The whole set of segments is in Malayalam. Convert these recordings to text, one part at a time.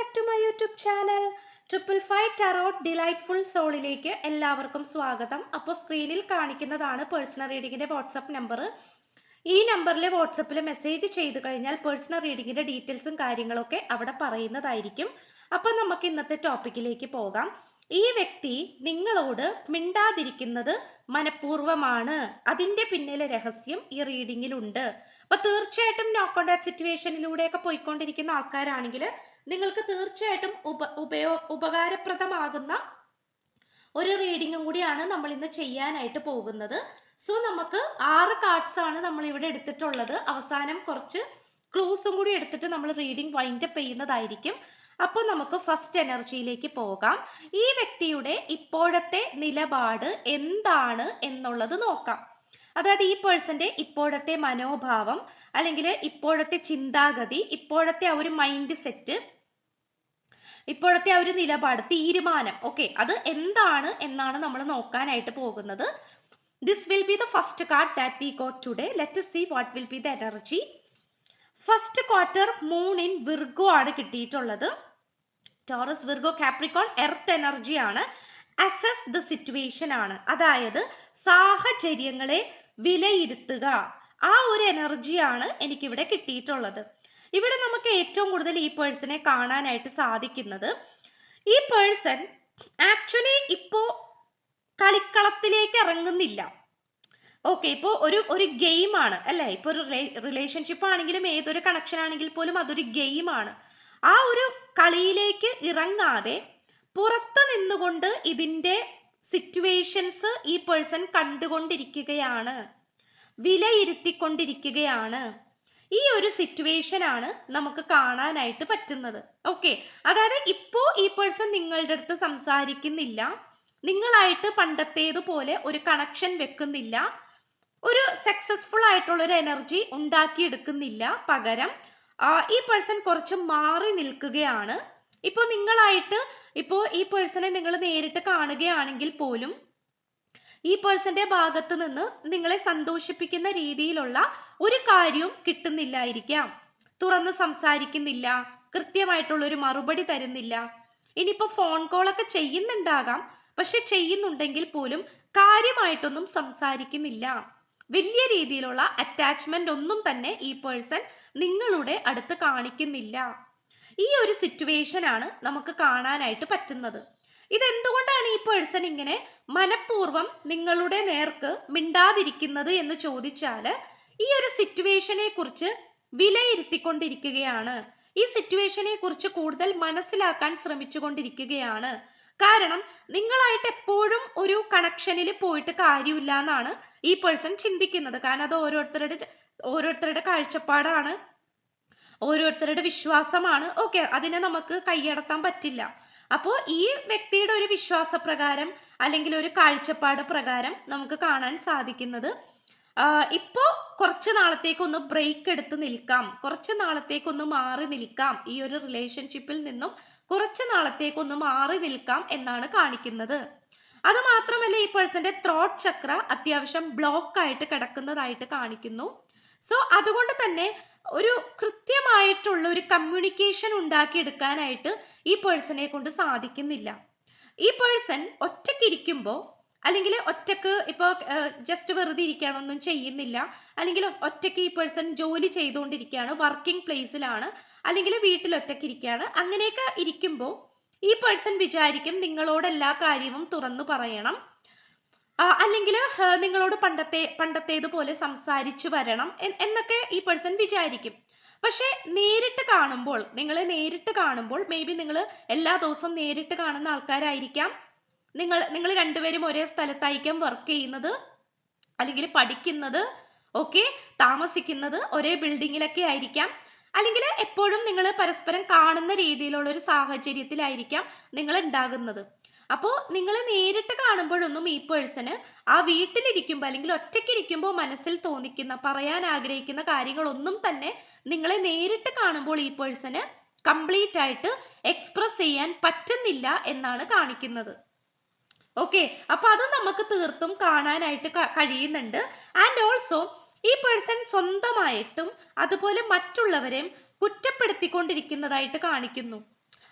Back to my YouTube channel triple five tarot delightful സോളിലേക്ക് എല്ലാവർക്കും സ്വാഗതം. അപ്പോൾ സ്ക്രീനിൽ കാണിക്കുന്നതാണ് പേഴ്സണൽ റീഡിങ്ങിന്റെ വാട്സപ്പ് നമ്പർ ഈ നമ്പറിൽ വാട്സപ്പിൽ മെസ്സേജ് ചെയ്ത് കഴിഞ്ഞാൽ പേഴ്സണൽ റീഡിങ്ങിന്റെ ഡീറ്റെയിൽസും കാര്യങ്ങളൊക്കെ അവിടെ പറയുന്നതായിരിക്കും. അപ്പോൾ നമുക്ക് ഇന്നത്തെ ടോപ്പിക്കിലേക്ക് പോകാം. ഈ വ്യക്തി നിങ്ങളോട് മിണ്ടാതിരിക്കുന്നത് മനഃപൂർവമാണ്. അതിന്റെ പിന്നിലെ രഹസ്യം ഈ റീഡിങ്ങിലുണ്ട് അപ്പൊ തീർച്ചയായിട്ടും നോ കോൺടാക്ട് സിറ്റുവേഷനിലൂടെയൊക്കെ പോയിക്കൊണ്ടിരിക്കുന്ന ആൾക്കാരാണെങ്കിൽ നിങ്ങൾക്ക് തീർച്ചയായിട്ടും ഉപ ഉപയോ ഉപകാരപ്രദമാകുന്ന ഒരു റീഡിങ്ങും കൂടിയാണ് നമ്മൾ ഇന്ന് ചെയ്യാനായിട്ട് പോകുന്നത്. സോ നമുക്ക് ആറ് കാർഡ്സ് ആണ് നമ്മൾ ഇവിടെ എടുത്തിട്ടുള്ളത്. അവസാനം കുറച്ച് ക്ലൂസും കൂടി എടുത്തിട്ട് നമ്മൾ റീഡിംഗ് വൈൻഡപ്പ് ചെയ്യുന്നതായിരിക്കും. അപ്പോൾ നമുക്ക് ഫസ്റ്റ് എനർജിയിലേക്ക് പോകാം. ഈ വ്യക്തിയുടെ ഇപ്പോഴത്തെ നിലപാട് എന്താണ് എന്നുള്ളത് നോക്കാം. അതായത് ഈ പേഴ്സന്റെ ഇപ്പോഴത്തെ മനോഭാവം അല്ലെങ്കിൽ ഇപ്പോഴത്തെ ചിന്താഗതി ഇപ്പോഴത്തെ ആ ഒരു മൈൻഡ് സെറ്റ് ഇപ്പോഴത്തെ ആ ഒരു നിലപാട് തീരുമാനം. ഓക്കെ അത് എന്താണ് എന്നാണ് നമ്മൾ നോക്കാനായിട്ട് പോകുന്നത്. This will be the first card that we got today let see what will be the energy first quarter moon in Virgo ആണ് കിട്ടിയിട്ടുള്ളത്. Taurus Virgo Capricorn earth energy ആണ്. അസസ് ദ സിറ്റുവേഷൻ ആണ്. അതായത് സാഹചര്യങ്ങളെ വിലയിരുത്തുക. ആ ഒരു എനർജിയാണ് എനിക്കിവിടെ കിട്ടിയിട്ടുള്ളത്. ഇവിടെ നമുക്ക് ഏറ്റവും കൂടുതൽ ഈ പേഴ്സണെ കാണാനായിട്ട് സാധിക്കുന്നത്. ഈ പേഴ്സൺ ആക്ച്വലി ഇപ്പോ കളിക്കളത്തിലേക്ക് ഇറങ്ങുന്നില്ല. ഓക്കെ ഇപ്പോ ഒരു ഒരു ഗെയിമാണ് അല്ലേ? ഇപ്പോൾ ഒരു റിലേഷൻഷിപ്പ് ആണെങ്കിലും ഏതൊരു കണക്ഷൻ ആണെങ്കിൽ പോലും അതൊരു ഗെയിമാണ്. ആ ഒരു കളിയിലേക്ക് ഇറങ്ങാതെ പുറത്ത് നിന്നുകൊണ്ട് ഇതിന്റെ സിറ്റുവേഷൻസ് ഈ പേഴ്സൺ കണ്ടുകൊണ്ടിരിക്കുകയാണ്. വിലയിരുത്തിക്കൊണ്ടിരിക്കുകയാണ്. ഈ ഒരു സിറ്റുവേഷൻ ആണ് നമുക്ക് കാണാനായിട്ട് പറ്റുന്നത്. ഓക്കെ അതായത് ഇപ്പോൾ ഈ പേഴ്സൺ നിങ്ങളുടെ അടുത്ത് സംസാരിക്കുന്നില്ല. നിങ്ങളായിട്ട് പണ്ടത്തേതുപോലെ ഒരു കണക്ഷൻ വെക്കുന്നില്ല. ഒരു സക്സസ്ഫുൾ ആയിട്ടുള്ള ഒരു എനർജി ഉണ്ടാക്കിയെടുക്കുന്നില്ല പകരം. ഈ പേഴ്സൺ കുറച്ച് മാറി നിൽക്കുകയാണ്. ഇപ്പോൾ നിങ്ങളായിട്ട് ഇപ്പോൾ ഈ പേഴ്സണെ നിങ്ങൾ നേരിട്ട് കാണുകയാണെങ്കിൽ പോലും ഈ പേഴ്സന്റെ ഭാഗത്ത് നിന്ന് നിങ്ങളെ സന്തോഷിപ്പിക്കുന്ന രീതിയിലുള്ള ഒരു കാര്യവും കിട്ടുന്നില്ലായിരിക്കാം. തുറന്ന് സംസാരിക്കുന്നില്ല കൃത്യമായിട്ടുള്ള ഒരു മറുപടി തരുന്നില്ല. ഇനിയിപ്പോൾ ഫോൺ കോളൊക്കെ ചെയ്യുന്നുണ്ടാകാം പക്ഷെ ചെയ്യുന്നുണ്ടെങ്കിൽ പോലും കാര്യമായിട്ടൊന്നും സംസാരിക്കുന്നില്ല. വലിയ രീതിയിലുള്ള അറ്റാച്ച്മെന്റ് ഒന്നും തന്നെ ഈ പേഴ്സൺ നിങ്ങളുടെ അടുത്ത് കാണിക്കുന്നില്ല. ഈ ഒരു സിറ്റുവേഷൻ ആണ് നമുക്ക് കാണാനായിട്ട് പറ്റുന്നത്. ഇതെന്തുകൊണ്ടാണ് ഈ പേഴ്സൺ ഇങ്ങനെ മനഃപൂർവം നിങ്ങളുടെ നേർക്ക് മിണ്ടാതിരിക്കുന്നത് എന്ന് ചോദിച്ചാൽ ഈ ഒരു സിറ്റുവേഷനെ കുറിച്ച് വിലയിരുത്തിക്കൊണ്ടിരിക്കുകയാണ്. ഈ സിറ്റുവേഷനെ കുറിച്ച് കൂടുതൽ മനസ്സിലാക്കാൻ ശ്രമിച്ചുകൊണ്ടിരിക്കുകയാണ്. കാരണം നിങ്ങളായിട്ട് എപ്പോഴും ഒരു കണക്ഷനിൽ പോയിട്ട് കാര്യമില്ല എന്നാണ് ഈ പേഴ്സൺ ചിന്തിക്കുന്നത്. കാരണം അത് ഓരോരുത്തരുടെ ഓരോരുത്തരുടെ കാഴ്ചപ്പാടാണ്. ഓരോരുത്തരുടെ വിശ്വാസമാണ്. ഓക്കെ അതിനെ നമുക്ക് കൈയടത്താൻ പറ്റില്ല. അപ്പോൾ ഈ വ്യക്തിയുടെ ഒരു വിശ്വാസപ്രകാരം അല്ലെങ്കിൽ ഒരു കാഴ്ചപ്പാട് പ്രകാരം നമുക്ക് കാണാൻ സാധിക്കുന്നത് ഇപ്പോൾ കുറച്ച് നാളത്തേക്കൊന്ന് ബ്രേക്ക് എടുത്ത് നിൽക്കാം. കുറച്ച് നാളത്തേക്കൊന്ന് മാറി നിൽക്കാം. ഈ ഒരു റിലേഷൻഷിപ്പിൽ നിന്നും കുറച്ച് നാളത്തേക്കൊന്ന് മാറി നിൽക്കാം എന്നാണ് കാണിക്കുന്നത്. അത് മാത്രമല്ല ഈ പേഴ്സന്റെ ത്രോട്ട് ചക്ര അത്യാവശ്യം ബ്ലോക്ക് ആയിട്ട് കിടക്കുന്നതായിട്ട് കാണിക്കുന്നു. സോ അതുകൊണ്ട് തന്നെ ഒരു കൃത്യമായിട്ടുള്ള ഒരു കമ്മ്യൂണിക്കേഷൻ ഉണ്ടാക്കിയെടുക്കാനായിട്ട് ഈ പേഴ്സണെ കൊണ്ട് സാധിക്കുന്നില്ല. ഈ പേഴ്സൺ ഒറ്റയ്ക്കിരിക്കുമ്പോൾ അല്ലെങ്കിൽ ഒറ്റയ്ക്ക് ഇപ്പോൾ ജസ്റ്റ് വെറുതെ ഇരിക്കുകയാണൊന്നും ചെയ്യുന്നില്ല അല്ലെങ്കിൽ ഒറ്റയ്ക്ക് ഈ പേഴ്സൺ ജോലി ചെയ്തുകൊണ്ടിരിക്കുകയാണ് വർക്കിംഗ് പ്ലേസിലാണ് അല്ലെങ്കിൽ വീട്ടിൽ ഒറ്റയ്ക്ക് ഇരിക്കുകയാണ് അങ്ങനെയൊക്കെ ഇരിക്കുമ്പോൾ ഈ പേഴ്സൺ വിചാരിക്കും നിങ്ങളോട് എല്ലാ കാര്യവും തുറന്നു പറയണം. അല്ലെങ്കിൽ നിങ്ങളോട് പണ്ടത്തെ പണ്ടത്തേതുപോലെ സംസാരിച്ചു വരണം എന്നൊക്കെ ഈ പേഴ്സൺ വിചാരിക്കും. പക്ഷെ നേരിട്ട് കാണുമ്പോൾ നിങ്ങളെ നേരിട്ട് കാണുമ്പോൾ മേ ബി നിങ്ങൾ എല്ലാ ദിവസവും നേരിട്ട് കാണുന്ന ആൾക്കാരായിരിക്കാം. നിങ്ങൾ നിങ്ങൾ രണ്ടുപേരും ഒരേ സ്ഥലത്തായിരിക്കാം വർക്ക് ചെയ്യുന്നത്. അല്ലെങ്കിൽ പഠിക്കുന്നത് ഓക്കെ താമസിക്കുന്നത് ഒരേ ബിൽഡിങ്ങിലൊക്കെ ആയിരിക്കാം. അല്ലെങ്കിൽ എപ്പോഴും നിങ്ങൾ പരസ്പരം കാണുന്ന രീതിയിലുള്ള ഒരു സാഹചര്യത്തിലായിരിക്കാം നിങ്ങൾ ഉണ്ടാകുന്നത് അപ്പോൾ നിങ്ങൾ നേരിട്ട് കാണുമ്പോഴൊന്നും ഈ പേഴ്സണ് ആ വീട്ടിലിരിക്കുമ്പോൾ അല്ലെങ്കിൽ ഒറ്റയ്ക്കിരിക്കുമ്പോൾ മനസ്സിൽ തോന്നിക്കുന്ന പറയാൻ ആഗ്രഹിക്കുന്ന കാര്യങ്ങളൊന്നും തന്നെ നിങ്ങളെ നേരിട്ട് കാണുമ്പോൾ ഈ പേഴ്സണ് കംപ്ലീറ്റ് ആയിട്ട് എക്സ്പ്രസ് ചെയ്യാൻ പറ്റുന്നില്ല എന്നാണ് കാണിക്കുന്നത്. ഓക്കെ അപ്പൊ അത് നമുക്ക് തീർത്തും കാണാനായിട്ട് കഴിയുന്നുണ്ട്. ആൻഡ് ഓൾസോ ഈ പേഴ്സൺ സ്വന്തമായിട്ടും അതുപോലെ മറ്റുള്ളവരെയും കുറ്റപ്പെടുത്തിക്കൊണ്ടിരിക്കുന്നതായിട്ട് കാണിക്കുന്നു.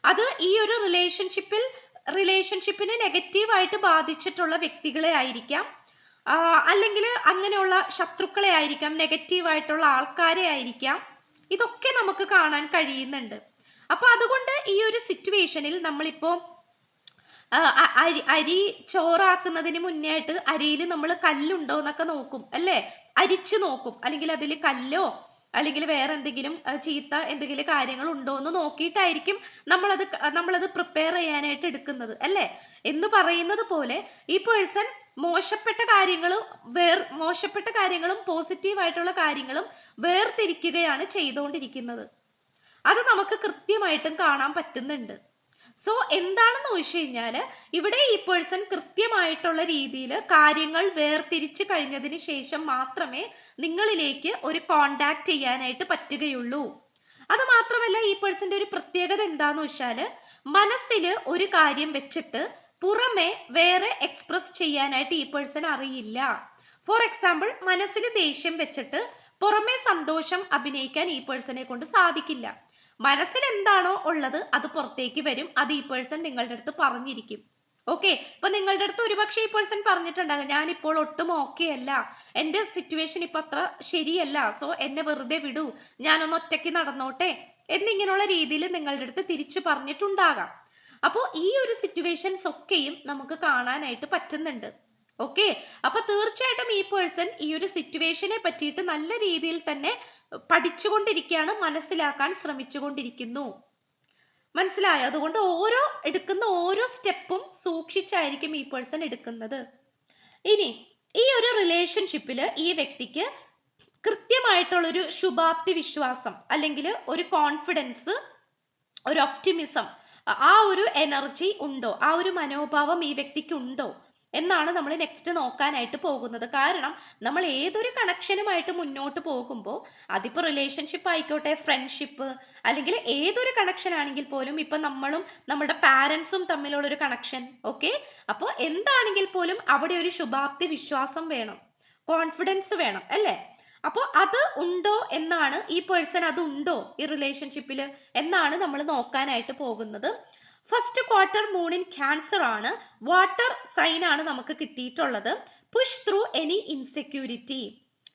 അത് ഈ ഒരു റിലേഷൻഷിപ്പിൽ റിലേഷൻഷിപ്പിനെ നെഗറ്റീവായിട്ട് ബാധിച്ചിട്ടുള്ള വ്യക്തികളെ ആയിരിക്കാം. അല്ലെങ്കിൽ അങ്ങനെയുള്ള ശത്രുക്കളെ ആയിരിക്കാം നെഗറ്റീവായിട്ടുള്ള ആൾക്കാരെ ആയിരിക്കാം. ഇതൊക്കെ നമുക്ക് കാണാൻ കഴിയുന്നുണ്ട്. അപ്പൊ അതുകൊണ്ട് ഈ ഒരു സിറ്റുവേഷനിൽ നമ്മളിപ്പോ അരി അരി ചോറാക്കുന്നതിന് മുന്നേ ആയിട്ട് അരിയിൽ നമ്മൾ കല്ലുണ്ടോ എന്നൊക്കെ നോക്കും അല്ലേ? അരിച്ചു നോക്കും. അല്ലെങ്കിൽ അതിൽ കല്ലോ അല്ലെങ്കിൽ വേറെ എന്തെങ്കിലും ചീത്ത എന്തെങ്കിലും കാര്യങ്ങൾ ഉണ്ടോ എന്ന് നോക്കിയിട്ടായിരിക്കും നമ്മളത് നമ്മളത് പ്രിപ്പയർ ചെയ്യാനായിട്ട് എടുക്കുന്നത് അല്ലേ? എന്ന് പറയുന്നത് പോലെ ഈ പേഴ്സൺ മോശപ്പെട്ട കാര്യങ്ങളും വേർ മോശപ്പെട്ട കാര്യങ്ങളും പോസിറ്റീവായിട്ടുള്ള കാര്യങ്ങളും വേർതിരിക്കുകയാണ് ചെയ്തുകൊണ്ടിരിക്കുന്നത്. അത് നമുക്ക് കൃത്യമായിട്ടും കാണാൻ പറ്റുന്നുണ്ട്. സോ എന്താണെന്ന് ചോദിച്ചു കഴിഞ്ഞാൽ ഇവിടെ ഈ പേഴ്സൺ കൃത്യമായിട്ടുള്ള രീതിയിൽ കാര്യങ്ങൾ വേർതിരിച്ച് കഴിഞ്ഞതിന് ശേഷം മാത്രമേ നിങ്ങളിലേക്ക് ഒരു കോണ്ടാക്ട് ചെയ്യാനായിട്ട് പറ്റുകയുള്ളൂ. അത് മാത്രമല്ല ഈ പേഴ്സന്റെ ഒരു പ്രത്യേകത എന്താന്ന് വെച്ചാൽ മനസ്സിൽ ഒരു കാര്യം വെച്ചിട്ട് പുറമെ വേറെ എക്സ്പ്രസ് ചെയ്യാനായിട്ട് ഈ പേഴ്സൺ അറിയില്ല. ഫോർ എക്സാമ്പിൾ മനസ്സിൽ ദേഷ്യം വെച്ചിട്ട് പുറമെ സന്തോഷം അഭിനയിക്കാൻ ഈ പേഴ്സണെ കൊണ്ട് സാധിക്കില്ല. മനസ്സിൽ എന്താണോ ഉള്ളത് അത് പുറത്തേക്ക് വരും. അത് ഈ പേഴ്സൺ നിങ്ങളുടെ അടുത്ത് പറഞ്ഞിരിക്കും. ഓക്കെ ഇപ്പൊ നിങ്ങളുടെ അടുത്ത് ഒരുപക്ഷെ ഈ പേഴ്സൺ പറഞ്ഞിട്ടുണ്ടാകും ഞാൻ ഇപ്പോൾ ഒട്ടും ഓക്കെ അല്ല. എന്റെ സിറ്റുവേഷൻ ഇപ്പൊ അത്ര ശരിയല്ല. സോ എന്നെ വെറുതെ വിടൂ. ഞാനൊന്ന് ഒറ്റയ്ക്ക് നടന്നോട്ടെ. എന്നിങ്ങനെയുള്ള രീതിയിൽ നിങ്ങളുടെ അടുത്ത് തിരിച്ചു പറഞ്ഞിട്ടുണ്ടാകാം. അപ്പോൾ ഈ ഒരു സിറ്റുവേഷൻസ് ഒക്കെയും നമുക്ക് കാണാനായിട്ട് പറ്റുന്നുണ്ട്. ഓക്കെ അപ്പൊ തീർച്ചയായിട്ടും ഈ പേഴ്സൺ ഈ ഒരു സിറ്റുവേഷനെ പറ്റിയിട്ട് നല്ല രീതിയിൽ തന്നെ പഠിച്ചുകൊണ്ടിരിക്കുകയാണ് മനസ്സിലാക്കാൻ ശ്രമിച്ചുകൊണ്ടിരിക്കുന്നു. മനസ്സിലായോ? അതുകൊണ്ട് ഓരോ എടുക്കുന്ന ഓരോ സ്റ്റെപ്പും സൂക്ഷിച്ചായിരിക്കും ഈ പേഴ്സൺ എടുക്കുന്നത്. ഇനി ഈ ഒരു റിലേഷൻഷിപ്പിൽ ഈ വ്യക്തിക്ക് കൃത്യമായിട്ടുള്ളൊരു ശുഭാപ്തി വിശ്വാസം അല്ലെങ്കിൽ ഒരു കോൺഫിഡൻസ് ഒരു ഒപ്റ്റിമിസം ആ ഒരു എനർജി ഉണ്ടോ? ആ ഒരു മനോഭാവം ഈ വ്യക്തിക്ക് ഉണ്ടോ എന്നാണ് നമ്മൾ നെക്സ്റ്റ് നോക്കാനായിട്ട് പോകുന്നത്. കാരണം നമ്മൾ ഏതൊരു കണക്ഷനുമായിട്ട് മുന്നോട്ട് പോകുമ്പോൾ അതിപ്പോൾ റിലേഷൻഷിപ്പ് ആയിക്കോട്ടെ ഫ്രണ്ട്ഷിപ്പ് അല്ലെങ്കിൽ ഏതൊരു കണക്ഷൻ ആണെങ്കിൽ പോലും ഇപ്പം നമ്മളും നമ്മുടെ പാരൻസും തമ്മിലുള്ള ഒരു കണക്ഷൻ ഓക്കെ അപ്പോൾ എന്താണെങ്കിൽ പോലും അവിടെ ഒരു ശുഭാപ്തി വിശ്വാസം വേണം കോൺഫിഡൻസ് വേണം അല്ലേ? അപ്പോൾ അത് ഉണ്ടോ എന്നാണ് ഈ പേഴ്സൺ അത് ഉണ്ടോ ഈ റിലേഷൻഷിപ്പിൽ എന്നാണ് നമ്മൾ നോക്കാനായിട്ട് പോകുന്നത്. First quarter moon in Cancer ആണ്. വാട്ടർ സൈൻ ആണ് നമുക്ക് കിട്ടിയിട്ടുള്ളത്. പുഷ് ത്രൂ എനി ഇൻസെക്യൂരിറ്റി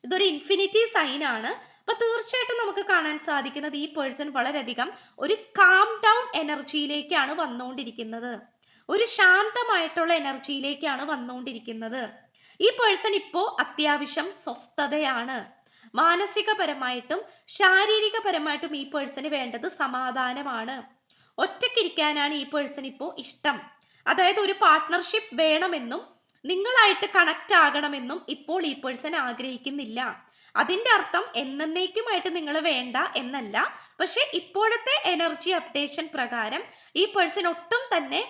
ഇതൊരു ഇൻഫിനിറ്റി സൈൻ ആണ്. അപ്പൊ തീർച്ചയായിട്ടും നമുക്ക് കാണാൻ സാധിക്കുന്നത് ഈ പേഴ്സൺ വളരെയധികം ഒരു കാം ഡൗൺ എനർജിയിലേക്കാണ് വന്നുകൊണ്ടിരിക്കുന്നത്. ഒരു ശാന്തമായിട്ടുള്ള എനർജിയിലേക്കാണ് വന്നുകൊണ്ടിരിക്കുന്നത്. ഈ പേഴ്സൺ ഇപ്പോൾ അത്യാവശ്യം സ്വസ്ഥതയാണ്. മാനസികപരമായിട്ടും ശാരീരികപരമായിട്ടും ഈ പേഴ്സന് വേണ്ടത് സമാധാനമാണ്. ഒറ്റയ്ക്കിരിക്കാനാണ് ഈ പേഴ്സൺ ഇപ്പോൾ ഇഷ്ടം. അതായത് ഒരു പാർട്ട്ണർഷിപ്പ് വേണമെന്നും നിങ്ങളായിട്ട് കണക്റ്റ് ആകണമെന്നും ഇപ്പോൾ ഈ പേഴ്സൺ ആഗ്രഹിക്കുന്നില്ല. അതിന്റെ അർത്ഥം എന്നേക്കുമായിട്ട് നിങ്ങൾ വേണ്ട എന്നല്ല. പക്ഷെ ഇപ്പോഴത്തെ എനർജി അപ്ഡേഷൻ പ്രകാരം ഈ പേഴ്സൺ ഒട്ടും തന്നെ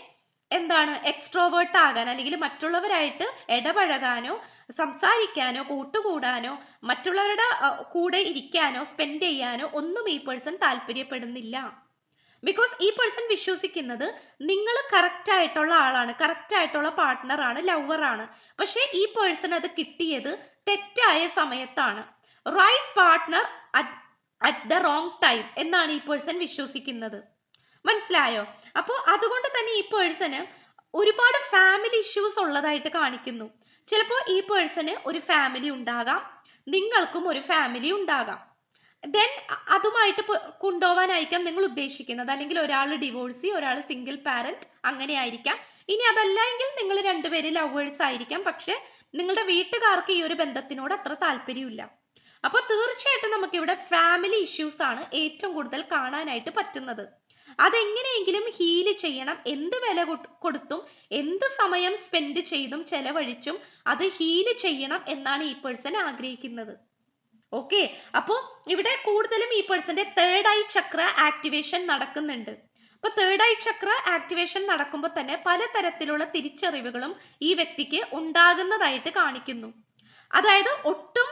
എന്താണ് എക്സ്ട്രോവേർട്ട് ആകാൻ അല്ലെങ്കിൽ മറ്റുള്ളവരായിട്ട് ഇടപഴകാനോ സംസാരിക്കാനോ കൂട്ടുകൂടാനോ മറ്റുള്ളവരുടെ കൂടെ ഇരിക്കാനോ സ്പെൻഡ് ചെയ്യാനോ ഒന്നും ഈ പേഴ്സൺ താല്പര്യപ്പെടുന്നില്ല. ബിക്കോസ് ഈ പേഴ്സൺ വിശ്വസിക്കുന്നത് നിങ്ങൾ കറക്റ്റ് ആയിട്ടുള്ള ആളാണ് കറക്റ്റ് ആയിട്ടുള്ള പാർട്ട്ണറാണ് ലവറാണ് പക്ഷേ ഈ പേഴ്സൺ അത് കിട്ടിയത് തെറ്റായ സമയത്താണ്. Right partner at the wrong time എന്നാണ് ഈ പേഴ്സൺ വിശ്വസിക്കുന്നത്. മനസ്സിലായോ? അപ്പോൾ അതുകൊണ്ട് തന്നെ ഈ പേഴ്സണ് ഒരുപാട് ഫാമിലി ഇഷ്യൂസ് ഉള്ളതായിട്ട് കാണിക്കുന്നു. ചിലപ്പോൾ ഈ പേഴ്സന് ഒരു ഫാമിലി ഉണ്ടാകാം നിങ്ങൾക്കും ഒരു ഫാമിലി ഉണ്ടാകാം. ദെൻ അതുമായിട്ട് കൊണ്ടുപോവാനായിരിക്കാം നിങ്ങൾ ഉദ്ദേശിക്കുന്നത്. അല്ലെങ്കിൽ ഒരാൾ ഡിവോഴ്സി ഒരാൾ സിംഗിൾ പാരന്റ് അങ്ങനെ ആയിരിക്കാം. ഇനി അതല്ല എങ്കിൽ നിങ്ങൾ രണ്ടുപേര് ലവേഴ്സ് ആയിരിക്കാം. പക്ഷെ നിങ്ങളുടെ വീട്ടുകാർക്ക് ഈ ഒരു ബന്ധത്തിനോട് അത്ര താല്പര്യമില്ല. അപ്പോൾ തീർച്ചയായിട്ടും നമുക്ക് ഇവിടെ ഫാമിലി ഇഷ്യൂസ് ആണ് ഏറ്റവും കൂടുതൽ കാണാനായിട്ട് പറ്റുന്നത്. അതെങ്ങനെയെങ്കിലും ഹീൽ ചെയ്യണം. എന്ത് വില കൊട്- കൊടുത്തും എന്ത് സമയം സ്പെൻഡ് ചെയ്തും ചെലവഴിച്ചും അത് ഹീൽ ചെയ്യണം എന്നാണ് ഈ പേഴ്സൺ ആഗ്രഹിക്കുന്നത്. ഓക്കെ അപ്പോൾ ഇവിടെ കൂടുതലും ഈ പേഴ്സന്റെ തേർഡ് ഐ ചക്ര ആക്ടിവേഷൻ നടക്കുന്നുണ്ട്. അപ്പൊ തേർഡ് ഐ ചക്ര ആക്ടിവേഷൻ നടക്കുമ്പോൾ തന്നെ പലതരത്തിലുള്ള തിരിച്ചറിവുകളും ഈ വ്യക്തിക്ക് ഉണ്ടാകുന്നതായിട്ട് കാണിക്കുന്നു. അതായത് ഒട്ടും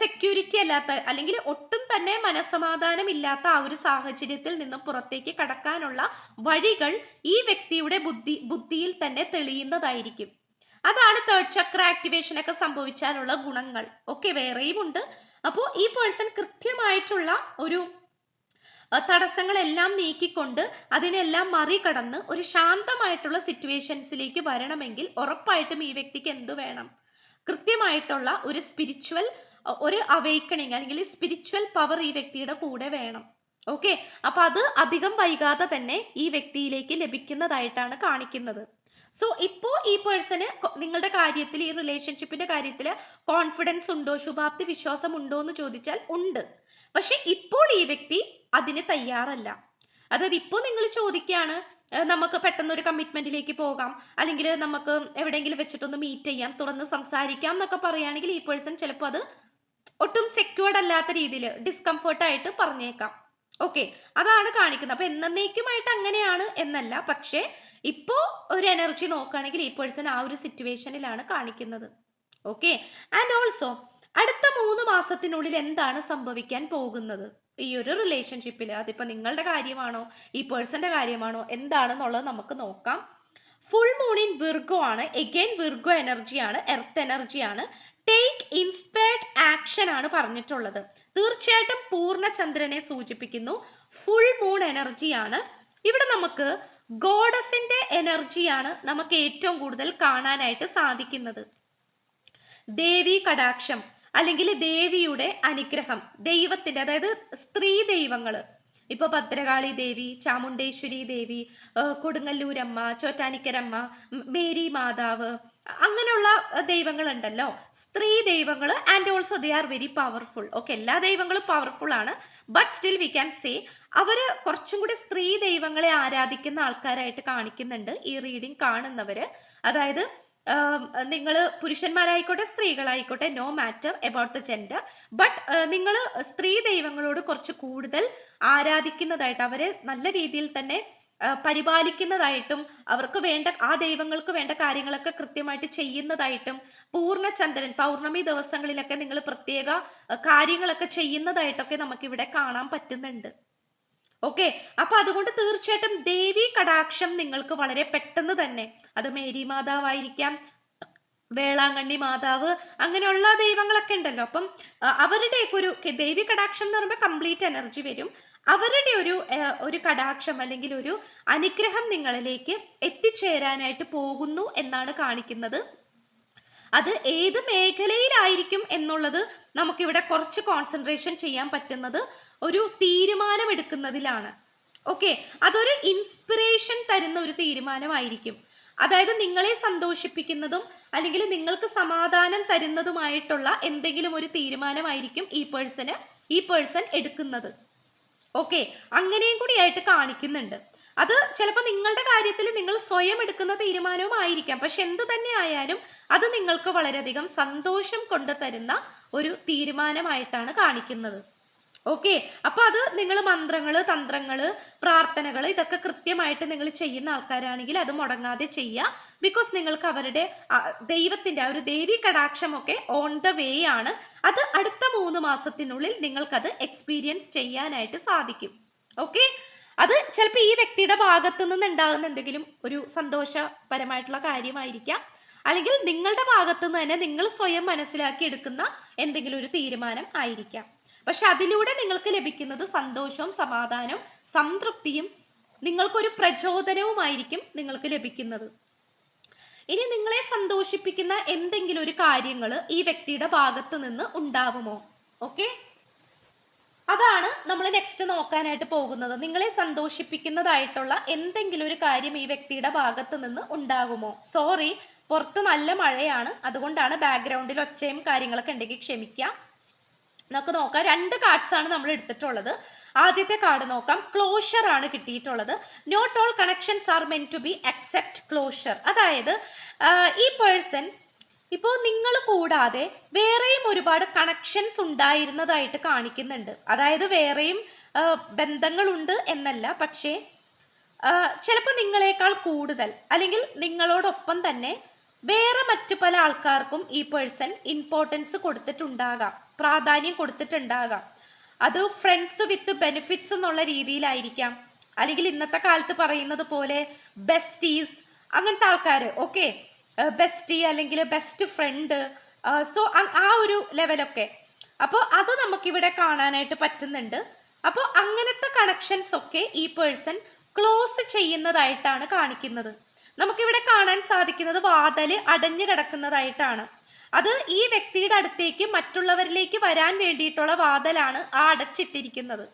സെക്യൂരിറ്റി അല്ലാത്ത അല്ലെങ്കിൽ ഒട്ടും തന്നെ മനസമാധാനം ഇല്ലാത്ത ആ ഒരു സാഹചര്യത്തിൽ നിന്നും പുറത്തേക്ക് കടക്കാനുള്ള വഴികൾ ഈ വ്യക്തിയുടെ ബുദ്ധി ബുദ്ധിയിൽ തന്നെ തെളിയുന്നതായിരിക്കും. അതാണ് തേർഡ് ചക്ര ആക്ടിവേഷൻ ഒക്കെ സംഭവിച്ചാലുള്ള ഗുണങ്ങൾ. ഓക്കെ വേറെയും ഉണ്ട്. അപ്പോൾ ഈ പേഴ്സൺ കൃത്യമായിട്ടുള്ള ഒരു തടസ്സങ്ങളെല്ലാം നീക്കിക്കൊണ്ട് അതിനെല്ലാം മറികടന്ന് ഒരു ശാന്തമായിട്ടുള്ള സിറ്റുവേഷൻസിലേക്ക് വരണമെങ്കിൽ ഉറപ്പായിട്ടും ഈ വ്യക്തിക്ക് എന്തു വേണം? കൃത്യമായിട്ടുള്ള ഒരു സ്പിരിച്വൽ ഒരു അവേക്കണിങ് അല്ലെങ്കിൽ സ്പിരിച്വൽ പവർ ഈ വ്യക്തിയുടെ കൂടെ വേണം. ഓക്കെ അപ്പൊ അത് അധികം വൈകാതെ തന്നെ ഈ വ്യക്തിയിലേക്ക് ലഭിക്കുന്നതായിട്ടാണ് കാണിക്കുന്നത്. സോ ഇപ്പോ ഈ പേഴ്സണ് നിങ്ങളുടെ കാര്യത്തിൽ ഈ റിലേഷൻഷിപ്പിന്റെ കാര്യത്തിൽ കോൺഫിഡൻസ് ഉണ്ടോ ശുഭാപ്തി വിശ്വാസം ഉണ്ടോ എന്ന് ചോദിച്ചാൽ ഉണ്ട്. പക്ഷെ ഇപ്പോൾ ഈ വ്യക്തി അതിന് തയ്യാറല്ല. അതായത് ഇപ്പോൾ നിങ്ങൾ ചോദിക്കുകയാണ് നമുക്ക് പെട്ടെന്ന് ഒരു കമ്മിറ്റ്മെന്റിലേക്ക് പോകാം അല്ലെങ്കിൽ നമുക്ക് എവിടെയെങ്കിലും വെച്ചിട്ടൊന്ന് മീറ്റ് ചെയ്യാം തുറന്ന് സംസാരിക്കാം എന്നൊക്കെ പറയുകയാണെങ്കിൽ ഈ പേഴ്സൺ ചിലപ്പോൾ അത് ഒട്ടും സെക്യൂർഡ് അല്ലാത്ത രീതിയിൽ ഡിസ്കംഫർട്ട് ആയിട്ട് പറഞ്ഞേക്കാം. ഓക്കെ അതാണ് കാണിക്കുന്നത്. അപ്പൊ എന്നേക്കുമായിട്ട് അങ്ങനെയാണ് എന്നല്ല. പക്ഷേ ഇപ്പോ ഒരു എനർജി നോക്കുകയാണെങ്കിൽ ഈ പേഴ്സൺ ആ ഒരു സിറ്റുവേഷനിലാണ് കാണിക്കുന്നത്. ഓക്കെ ആൻഡ് ഓൾസോ അടുത്ത മൂന്ന് മാസത്തിനുള്ളിൽ എന്താണ് സംഭവിക്കാൻ പോകുന്നത്? ഈ ഒരു റിലേഷൻഷിപ്പിൽ അതിപ്പോൾ നിങ്ങളുടെ കാര്യമാണോ? ഈ പേഴ്സന്റെ കാര്യമാണോ? എന്താണെന്നുള്ളത് നമുക്ക് നോക്കാം. ഫുൾ മൂൺ ഇൻ വിർഗോ ആണ്. എഗെയിൻ വിർഗോ എനർജിയാണ് എർത്ത് എനർജിയാണ് ടേക്ക് ഇൻസ്പയർഡ് ആക്ഷൻ ആണ് പറഞ്ഞിട്ടുള്ളത്. തീർച്ചയായിട്ടും പൂർണ ചന്ദ്രനെ സൂചിപ്പിക്കുന്നു. ഫുൾ മൂൺ എനർജിയാണ് ഇവിടെ നമുക്ക് ഗോഡസിന്റെ എനർജിയാണ് നമുക്ക് ഏറ്റവും കൂടുതൽ കാണാനായിട്ട് സാധിക്കുന്നത്. ദേവി കടാക്ഷം അല്ലെങ്കിൽ ദേവിയുടെ അനുഗ്രഹം ദൈവത്തിന്റെ അതായത് സ്ത്രീ ദൈവങ്ങൾ ഇപ്പൊ ഭദ്രകാളി ദേവി ചാമുണ്ടേശ്വരി ദേവി കൊടുങ്ങല്ലൂരമ്മ ചോറ്റാനിക്കരമ്മ മേരി മാതാവ് അങ്ങനെയുള്ള ദൈവങ്ങളുണ്ടല്ലോ. സ്ത്രീ ദൈവങ്ങൾ and also they are very powerful okay എല്ലാ ദൈവങ്ങളും പവർഫുൾ ആണ്. But still we can say അവർ കുറച്ചും കൂടി സ്ത്രീ ദൈവങ്ങളെ ആരാധിക്കുന്ന ആൾക്കാരായിട്ട് കാണിക്കുന്നുണ്ട് ഈ റീഡിങ് കാണുന്നവര്. അതായത് നിങ്ങൾ പുരുഷന്മാരായിക്കോട്ടെ സ്ത്രീകളായിക്കോട്ടെ no matter about the gender but നിങ്ങൾ സ്ത്രീ ദൈവങ്ങളോട് കുറച്ച് കൂടുതൽ ആരാധിക്കുന്നതായിട്ട് അവരെ നല്ല രീതിയിൽ തന്നെ പരിപാലിക്കുന്നതായിട്ടും അവർക്ക് വേണ്ട ആ ദൈവങ്ങൾക്ക് വേണ്ട കാര്യങ്ങളൊക്കെ കൃത്യമായിട്ട് ചെയ്യുന്നതായിട്ടും പൂർണചന്ദ്രൻ പൗർണമി ദിവസങ്ങളിലൊക്കെ നിങ്ങൾ പ്രത്യേക കാര്യങ്ങളൊക്കെ ചെയ്യുന്നതായിട്ടൊക്കെ നമുക്ക് ഇവിടെ കാണാൻ പറ്റുന്നുണ്ട്. ഓക്കെ? അപ്പൊ അതുകൊണ്ട് തീർച്ചയായിട്ടും ദേവി കടാക്ഷം നിങ്ങൾക്ക് വളരെ പെട്ടെന്ന് തന്നെ അത് മേരി മാതാവായിരിക്കാം വേളാങ്കണ്ണി മാതാവ് അങ്ങനെയുള്ള ദൈവങ്ങളൊക്കെ ഉണ്ടല്ലോ. അപ്പം അവരുടെയൊക്കെ ഒരു ദേവി കടാക്ഷം എന്ന് പറയുമ്പോൾ കംപ്ലീറ്റ് എനർജി വരും. അവരുടെ ഒരു ഒരു കടാക്ഷം അല്ലെങ്കിൽ ഒരു അനുഗ്രഹം നിങ്ങളിലേക്ക് എത്തിച്ചേരാനായിട്ട് പോകുന്നു എന്നാണ് കാണിക്കുന്നത്. അത് ഏത് മേഖലയിലായിരിക്കും എന്നുള്ളത് നമുക്കിവിടെ കുറച്ച് കോൺസെൻട്രേഷൻ ചെയ്യാൻ പറ്റുന്നത് ഒരു തീരുമാനമെടുക്കുന്നതിലാണ്. ഓക്കെ അതൊരു ഇൻസ്പിറേഷൻ തരുന്ന ഒരു തീരുമാനമായിരിക്കും. അതായത് നിങ്ങളെ സന്തോഷിപ്പിക്കുന്നതും അല്ലെങ്കിൽ നിങ്ങൾക്ക് സമാധാനം തരുന്നതുമായിട്ടുള്ള എന്തെങ്കിലും ഒരു തീരുമാനമായിരിക്കും ഈ പേഴ്സന് ഈ പേഴ്സൺ എടുക്കുന്നത്. ഓക്കെ അങ്ങനെയും കൂടി ആയിട്ട് കാണിക്കുന്നുണ്ട്. അത് ചിലപ്പോൾ നിങ്ങളുടെ കാര്യത്തിൽ നിങ്ങൾ സ്വയം എടുക്കുന്ന തീരുമാനവും ആയിരിക്കാം. പക്ഷെ എന്ത് തന്നെ ആയാലും അത് നിങ്ങൾക്ക് വളരെയധികം സന്തോഷം കൊണ്ടു തരുന്ന ഒരു തീരുമാനമായിട്ടാണ് കാണിക്കുന്നത്. ഓക്കെ അപ്പൊ അത് നിങ്ങൾ മന്ത്രങ്ങൾ തന്ത്രങ്ങൾ പ്രാർത്ഥനകൾ ഇതൊക്കെ കൃത്യമായിട്ട് നിങ്ങൾ ചെയ്യുന്ന ആൾക്കാരാണെങ്കിൽ അത് മുടങ്ങാതെ ചെയ്യുക. ബിക്കോസ് നിങ്ങൾക്ക് അവരുടെ ദൈവത്തിന്റെ ആ ഒരു ദേവി കടാക്ഷമൊക്കെ ഓൺ ദ വേ ആണ്. അത് അടുത്ത മൂന്ന് മാസത്തിനുള്ളിൽ നിങ്ങൾക്കത് എക്സ്പീരിയൻസ് ചെയ്യാനായിട്ട് സാധിക്കും. ഓക്കെ അത് ചിലപ്പോൾ ഈ വ്യക്തിയുടെ ഭാഗത്തു നിന്ന് ഉണ്ടാകുന്ന എന്തെങ്കിലും ഒരു സന്തോഷപരമായിട്ടുള്ള കാര്യമായിരിക്കാം. അല്ലെങ്കിൽ നിങ്ങളുടെ ഭാഗത്തു നിന്ന് തന്നെ നിങ്ങൾ സ്വയം മനസ്സിലാക്കി എടുക്കുന്ന എന്തെങ്കിലും ഒരു തീരുമാനം ആയിരിക്കാം. പക്ഷെ അതിലൂടെ നിങ്ങൾക്ക് ലഭിക്കുന്നത് സന്തോഷവും സമാധാനവും സംതൃപ്തിയും നിങ്ങൾക്കൊരു പ്രചോദനവുമായിരിക്കും നിങ്ങൾക്ക് ലഭിക്കുന്നത്. ഇനി നിങ്ങളെ സന്തോഷിപ്പിക്കുന്ന എന്തെങ്കിലും ഒരു കാര്യങ്ങൾ ഈ വ്യക്തിയുടെ ഭാഗത്ത് നിന്ന് ഉണ്ടാവുമോ? ഓക്കെ? അതാണ് നമ്മൾ നെക്സ്റ്റ് നോക്കാനായിട്ട് പോകുന്നത്. നിങ്ങളെ സന്തോഷിപ്പിക്കുന്നതായിട്ടുള്ള എന്തെങ്കിലും ഒരു കാര്യം ഈ വ്യക്തിയുടെ ഭാഗത്ത് നിന്ന് ഉണ്ടാകുമോ? സോറി പുറത്ത് നല്ല മഴയാണ്. അതുകൊണ്ടാണ് ബാക്ക്ഗ്രൗണ്ടിൽ ഒച്ചയും കാര്യങ്ങളൊക്കെ ഉണ്ടെങ്കിൽ ക്ഷമിക്കാം നമുക്ക് നോക്കാം. രണ്ട് കാർഡ്സ് ആണ് നമ്മൾ എടുത്തിട്ടുള്ളത്. ആദ്യത്തെ കാർഡ് നോക്കാം. ക്ലോഷർ ആണ് കിട്ടിയിട്ടുള്ളത്. Not all connections are meant to be accept closure അതായത് ഈ പേഴ്സൺ ഇപ്പോൾ നിങ്ങൾ കൂടാതെ വേറെയും ഒരുപാട് കണക്ഷൻസ് ഉണ്ടായിരുന്നതായിട്ട് കാണിക്കുന്നുണ്ട്. അതായത് വേറെയും ബന്ധങ്ങളുണ്ട് എന്നല്ല. പക്ഷേ ചിലപ്പോൾ നിങ്ങളെക്കാൾ കൂടുതൽ അല്ലെങ്കിൽ നിങ്ങളോടൊപ്പം തന്നെ വേറെ മറ്റു പല ആൾക്കാർക്കും ഈ പേഴ്സൺ ഇമ്പോർട്ടൻസ് കൊടുത്തിട്ടുണ്ടാകാം. പ്രാധാന്യം കൊടുത്തിട്ടുണ്ടാകാം. അത് ഫ്രണ്ട്സ് വിത്ത് ബെനിഫിറ്റ്സ് എന്നുള്ള രീതിയിലായിരിക്കാം. അല്ലെങ്കിൽ ഇന്നത്തെ കാലത്ത് പറയുന്നത് പോലെ ബെസ്റ്റീസ് അങ്ങനത്തെ ആൾക്കാർ ഓക്കെ ബെസ്റ്റി അല്ലെങ്കിൽ ബെസ്റ്റ് ഫ്രണ്ട് സോ ആ ഒരു ലെവലൊക്കെ അപ്പോൾ അത് നമുക്കിവിടെ കാണാനായിട്ട് പറ്റുന്നുണ്ട്. അപ്പോൾ അങ്ങനത്തെ കണക്ഷൻസ് ഒക്കെ ഈ പേഴ്സൺ ക്ലോസ് ചെയ്യുന്നതായിട്ടാണ് കാണിക്കുന്നത്. നമുക്കിവിടെ കാണാൻ സാധിക്കുന്നത് വാതൽ അടഞ്ഞു കിടക്കുന്നതായിട്ടാണ്. അത് ഈ വ്യക്തിയുടെ അടുത്തേക്ക് മറ്റുള്ളവരിലേക്ക് വരാൻ വേണ്ടിയിട്ടുള്ള വാതലാണ് ആ അടച്ചിട്ടിരിക്കുന്നത്.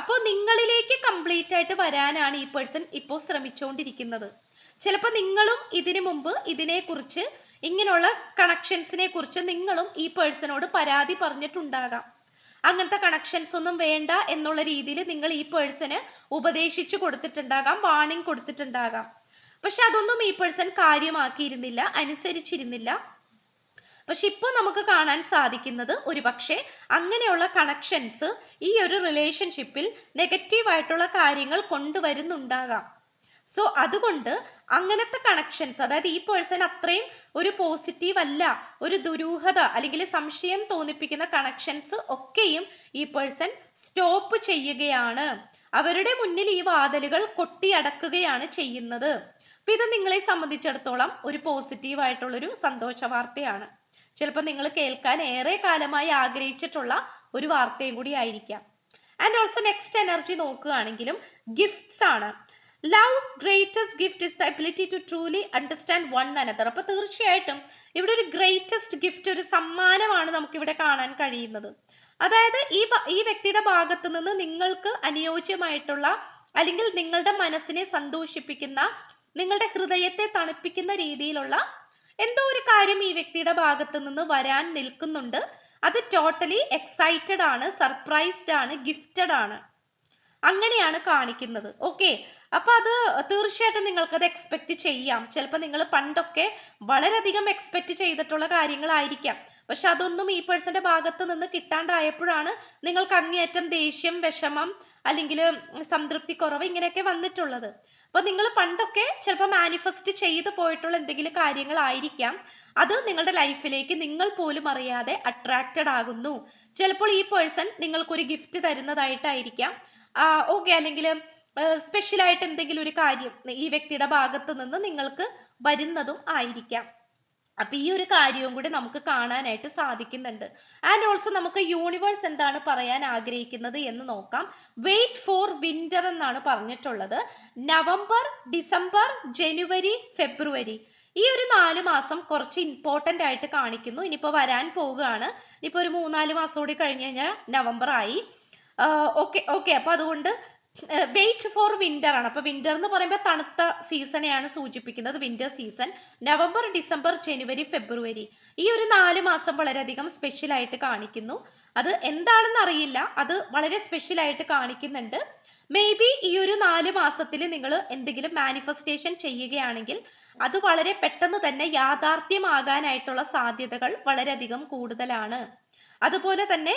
അപ്പോൾ നിങ്ങളിലേക്ക് കംപ്ലീറ്റ് ആയിട്ട് വരാനാണ് ഈ പേഴ്സൺ ഇപ്പോൾ ശ്രമിച്ചുകൊണ്ടിരിക്കുന്നത്. ചിലപ്പോൾ നിങ്ങളും ഇതിനു മുമ്പ് ഇതിനെക്കുറിച്ച് ഇങ്ങനെയുള്ള കണക്ഷൻസിനെ കുറിച്ച് നിങ്ങളും ഈ പേഴ്സണോട് പരാതി പറഞ്ഞിട്ടുണ്ടാകാം. അങ്ങനത്തെ കണക്ഷൻസ് ഒന്നും വേണ്ട എന്നുള്ള രീതിയിൽ നിങ്ങൾ ഈ പേഴ്സന് ഉപദേശിച്ചു കൊടുത്തിട്ടുണ്ടാകാം വാണിംഗ് കൊടുത്തിട്ടുണ്ടാകാം. പക്ഷെ അതൊന്നും ഈ പേഴ്സൺ കാര്യമാക്കിയിരുന്നില്ല അനുസരിച്ചിരുന്നില്ല. പക്ഷെ ഇപ്പോൾ നമുക്ക് കാണാൻ സാധിക്കുന്നത് ഒരു പക്ഷേ അങ്ങനെയുള്ള കണക്ഷൻസ് ഈ ഒരു റിലേഷൻഷിപ്പിൽ നെഗറ്റീവായിട്ടുള്ള കാര്യങ്ങൾ കൊണ്ടുവരുന്നുണ്ടാകാം. സോ അതുകൊണ്ട് അങ്ങനത്തെ കണക്ഷൻസ് അതായത് ഈ പേഴ്സൺ അത്രയും ഒരു പോസിറ്റീവ് അല്ല ഒരു ദുരൂഹത അല്ലെങ്കിൽ സംശയം തോന്നിപ്പിക്കുന്ന കണക്ഷൻസ് ഒക്കെയും ഈ പേഴ്സൺ സ്റ്റോപ്പ് ചെയ്യുകയാണ്. അവരുടെ മുന്നിൽ ഈ വാതിലുകൾ കൊട്ടിയടക്കുകയാണ് ചെയ്യുന്നത്. അപ്പൊ ഇത് നിങ്ങളെ സംബന്ധിച്ചിടത്തോളം ഒരു പോസിറ്റീവ് ആയിട്ടുള്ളൊരു സന്തോഷ വാർത്തയാണ് ചിലപ്പോൾ നിങ്ങൾ കേൾക്കാൻ ഏറെ കാലമായി ആഗ്രഹിച്ചിട്ടുള്ള ഒരു വാർത്തയും കൂടി ആയിരിക്കാം. ആൻഡ് ഓൾസോ നെക്സ്റ്റ് എനർജി നോക്കുകയാണെങ്കിലും ഗിഫ്റ്റ്സ് ആണ്. Love's greatest gift is the ability to truly understand one another അപ്പോൾ തീർച്ചയായിട്ടും ഇവിടെ ഒരു ഗ്രേറ്റസ്റ്റ് ഗിഫ്റ്റ് ഒരു സമ്മാനമാണ് നമുക്ക് ഇവിടെ കാണാൻ കഴിയുന്നത്. അതായത് ഈ ഈ വ്യക്തിയുടെ ഭാഗത്ത് നിന്ന് നിങ്ങൾക്ക് അനുയോജ്യമായിട്ടുള്ള അല്ലെങ്കിൽ നിങ്ങളുടെ മനസ്സിനെ സന്തോഷിപ്പിക്കുന്ന നിങ്ങളുടെ ഹൃദയത്തെ തണുപ്പിക്കുന്ന രീതിയിലുള്ള എന്തോ ഒരു കാര്യം ഈ വ്യക്തിയുടെ ഭാഗത്ത് നിന്ന് വരാൻ നിൽക്കുന്നുണ്ട്. അത് ടോട്ടലി എക്സൈറ്റഡ് ആണ് സർപ്രൈസ്ഡ് ആണ് ഗിഫ്റ്റഡ് ആണ്. അങ്ങനെയാണ് കാണിക്കുന്നത്. ഓക്കെ അപ്പൊ അത് തീർച്ചയായിട്ടും നിങ്ങൾക്കത് എക്സ്പെക്ട് ചെയ്യാം. ചിലപ്പോൾ നിങ്ങൾ പണ്ടൊക്കെ വളരെയധികം എക്സ്പെക്ട് ചെയ്തിട്ടുള്ള കാര്യങ്ങളായിരിക്കാം. പക്ഷെ അതൊന്നും ഈ പേഴ്സന്റെ ഭാഗത്ത് നിന്ന് കിട്ടാണ്ടായപ്പോഴാണ് നിങ്ങൾക്ക് അങ്ങേയറ്റം ദേഷ്യം വിഷമം അല്ലെങ്കിൽ സംതൃപ്തി കുറവ് ഇങ്ങനെയൊക്കെ വന്നിട്ടുള്ളത്. അപ്പൊ നിങ്ങൾ പണ്ടൊക്കെ ചിലപ്പോൾ മാനിഫെസ്റ്റ് ചെയ്തു പോയിട്ടുള്ള എന്തെങ്കിലും കാര്യങ്ങളായിരിക്കാം. അത് നിങ്ങളുടെ ലൈഫിലേക്ക് നിങ്ങൾ പോലും അറിയാതെ അട്രാക്റ്റഡ് ആകുന്നു. ചിലപ്പോൾ ഈ പേഴ്സൺ നിങ്ങൾക്കൊരു ഗിഫ്റ്റ് തരുന്നതായിട്ടായിരിക്കാം. ഓക്കെ അല്ലെങ്കിൽ സ്പെഷ്യലായിട്ട് എന്തെങ്കിലും ഒരു കാര്യം ഈ വ്യക്തിയുടെ ഭാഗത്ത് നിന്ന് നിങ്ങൾക്ക് വരുന്നതും ആയിരിക്കാം. അപ്പൊ ഈ ഒരു കാര്യവും കൂടി നമുക്ക് കാണാനായിട്ട് സാധിക്കുന്നുണ്ട്. ആൻഡ് ഓൾസോ നമുക്ക് യൂണിവേഴ്സ് എന്താണ് പറയാൻ ആഗ്രഹിക്കുന്നത് എന്ന് നോക്കാം. വെയിറ്റ് ഫോർ വിന്റർ എന്നാണ് പറഞ്ഞിട്ടുള്ളത്. നവംബർ ഡിസംബർ ജനുവരി ഫെബ്രുവരി ഈ ഒരു നാല് മാസം കുറച്ച് ഇമ്പോർട്ടന്റ് ആയിട്ട് കാണിക്കുന്നു. ഇനിയിപ്പോൾ വരാൻ പോവുകയാണ്. ഇനിയിപ്പോൾ ഒരു മൂന്നാൽ മാസം കൂടി കഴിഞ്ഞ് കഴിഞ്ഞാൽ നവംബർ ആയി. ഓക്കെ ഓക്കെ അപ്പോൾ അതുകൊണ്ട് വെയിറ്റ് ഫോർ വിന്റർ ആണ്. അപ്പൊ വിന്റർ എന്ന് പറയുമ്പോൾ തണുത്ത സീസണെയാണ് സൂചിപ്പിക്കുന്നത്. Winter season November December January February ഈ ഒരു നാല് മാസം വളരെയധികം സ്പെഷ്യൽ ആയിട്ട് കാണിക്കുന്നു. അത് എന്താണെന്ന് അറിയില്ല. അത് വളരെ സ്പെഷ്യൽ ആയിട്ട് കാണിക്കുന്നുണ്ട്. മേ ബി ഈ ഒരു നാല് മാസത്തിൽ നിങ്ങൾ എന്തെങ്കിലും മാനിഫെസ്റ്റേഷൻ ചെയ്യുകയാണെങ്കിൽ അത് വളരെ പെട്ടെന്ന് തന്നെ യാഥാർത്ഥ്യമാകാനായിട്ടുള്ള സാധ്യതകൾ വളരെയധികം കൂടുതലാണ്. അതുപോലെ തന്നെ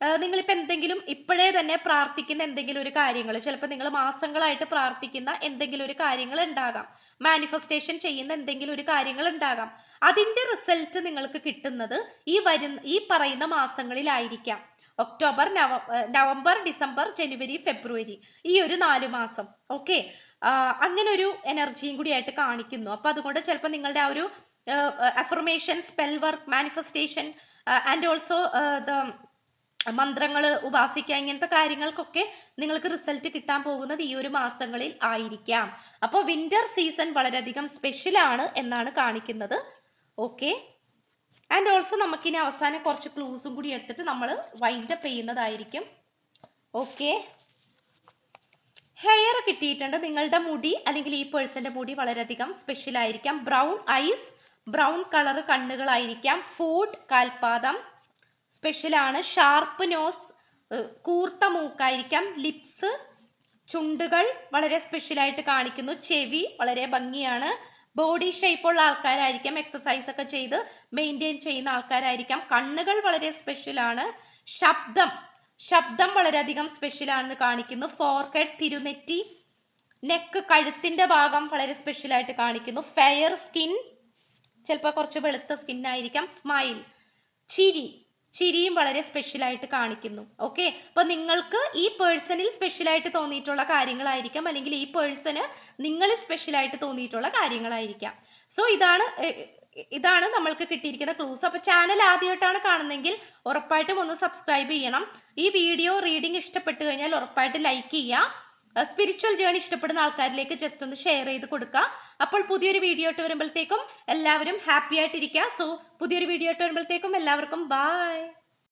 നിങ്ങളിപ്പോൾ എന്തെങ്കിലും ഇപ്പോഴേ തന്നെ പ്രാർത്ഥിക്കുന്ന എന്തെങ്കിലും ഒരു കാര്യങ്ങൾ ചിലപ്പോൾ നിങ്ങൾ മാസങ്ങളായിട്ട് പ്രാർത്ഥിക്കുന്ന എന്തെങ്കിലും ഒരു കാര്യങ്ങൾ ഉണ്ടാകാം. മാനിഫെസ്റ്റേഷൻ ചെയ്യുന്ന എന്തെങ്കിലും ഒരു കാര്യങ്ങൾ ഉണ്ടാകാം. അതിന്റെ റിസൾട്ട് നിങ്ങൾക്ക് കിട്ടുന്നത് ഈ വരുന്ന ഈ പറയുന്ന മാസങ്ങളിലായിരിക്കാം. ഒക്ടോബർ നവ നവംബർ ഡിസംബർ ജനുവരി ഫെബ്രുവരി ഈ ഒരു നാല് മാസം. ഓക്കെ? അങ്ങനെ ഒരു എനർജിയും കൂടി ആയിട്ട് കാണിക്കുന്നു. അപ്പോൾ അതുകൊണ്ട് ചിലപ്പോൾ നിങ്ങളുടെ ആ ഒരു affirmation spell work manifestation and also the മന്ത്രങ്ങൾ ഉപാസിക്കുക ഇങ്ങനത്തെ കാര്യങ്ങൾക്കൊക്കെ നിങ്ങൾക്ക് റിസൾട്ട് കിട്ടാൻ പോകുന്നത് ഈ ഒരു മാസങ്ങളിൽ ആയിരിക്കാം. അപ്പോൾ വിന്റർ സീസൺ വളരെയധികം സ്പെഷ്യൽ ആണ് എന്നാണ് കാണിക്കുന്നത്. ഓക്കെ ആൻഡ് ഓൾസോ നമുക്കിനി അവസാനം കുറച്ച് ക്ലൂസും കൂടി എടുത്തിട്ട് നമ്മൾ വൈൻഡ് അപ്പ് ചെയ്യുന്നതായിരിക്കും. ഓക്കെ ഹെയർ കിട്ടിയിട്ടുണ്ട്. നിങ്ങളുടെ മുടി അല്ലെങ്കിൽ ഈ പേഴ്സന്റെ മുടി വളരെയധികം സ്പെഷ്യൽ ആയിരിക്കാം. ബ്രൗൺ ഐസ് ബ്രൗൺ കളർ കണ്ണുകളായിരിക്കാം. ഫുഡ് കാൽപാദം സ്പെഷ്യലാണ് ഷാർപ്പ് നോസ് കൂർത്ത മൂക്കായിരിക്കാം. ലിപ്സ് ചുണ്ടുകൾ വളരെ സ്പെഷ്യലായിട്ട് കാണിക്കുന്നു. ചെവി വളരെ ഭംഗിയാണ്. ബോഡി ഷേപ്പുള്ള ആൾക്കാരായിരിക്കാം. എക്സസൈസ് ഒക്കെ ചെയ്ത് മെയിന്റെയിൻ ചെയ്യുന്ന ആൾക്കാരായിരിക്കാം. കണ്ണുകൾ വളരെ സ്പെഷ്യലാണ് ശബ്ദം ശബ്ദം വളരെയധികം സ്പെഷ്യലാണെന്ന് കാണിക്കുന്നു. ഫോർഹെഡ് തിരുനെറ്റി നെക്ക് കഴുത്തിന്റെ ഭാഗം വളരെ സ്പെഷ്യലായിട്ട് കാണിക്കുന്നു. ഫെയർ സ്കിൻ ചിലപ്പോൾ കുറച്ച് വെളുത്ത സ്കിൻ സ്മൈൽ ചിരി ചിരിയും വളരെ സ്പെഷ്യലായിട്ട് കാണിക്കുന്നു. ഓക്കെ അപ്പൊ നിങ്ങൾക്ക് ഈ പേഴ്സണിൽ സ്പെഷ്യലായിട്ട് തോന്നിയിട്ടുള്ള കാര്യങ്ങളായിരിക്കാം. അല്ലെങ്കിൽ ഈ പേഴ്സണ് നിങ്ങൾ സ്പെഷ്യലായിട്ട് തോന്നിയിട്ടുള്ള കാര്യങ്ങളായിരിക്കാം. സോ ഇതാണ് ഇതാണ് നമ്മൾക്ക് കിട്ടിയിരിക്കുന്ന ക്ലൂസ് അപ്പൊ ചാനൽ ആദ്യമായിട്ടാണ് കാണുന്നതെങ്കിൽ ഉറപ്പായിട്ടും ഒന്ന് സബ്സ്ക്രൈബ് ചെയ്യണം. ഈ വീഡിയോ റീഡിംഗ് ഇഷ്ടപ്പെട്ടു കഴിഞ്ഞാൽ ഉറപ്പായിട്ട് ലൈക്ക് ചെയ്യുക. സ്പിരിച്വൽ ജേണി ഇഷ്ടപ്പെടുന്ന ആൾക്കാരിലേക്ക് ജസ്റ്റ് ഒന്ന് ഷെയർ ചെയ്ത് കൊടുക്കുക അപ്പോൾ പുതിയൊരു വീഡിയോ ഇട്ട് വരുമ്പോഴത്തേക്കും എല്ലാവരും ഹാപ്പി ആയിട്ടിരിക്കുക സോ പുതിയൊരു വീഡിയോ ഇട്ട് വരുമ്പോഴത്തേക്കും എല്ലാവർക്കും ബൈ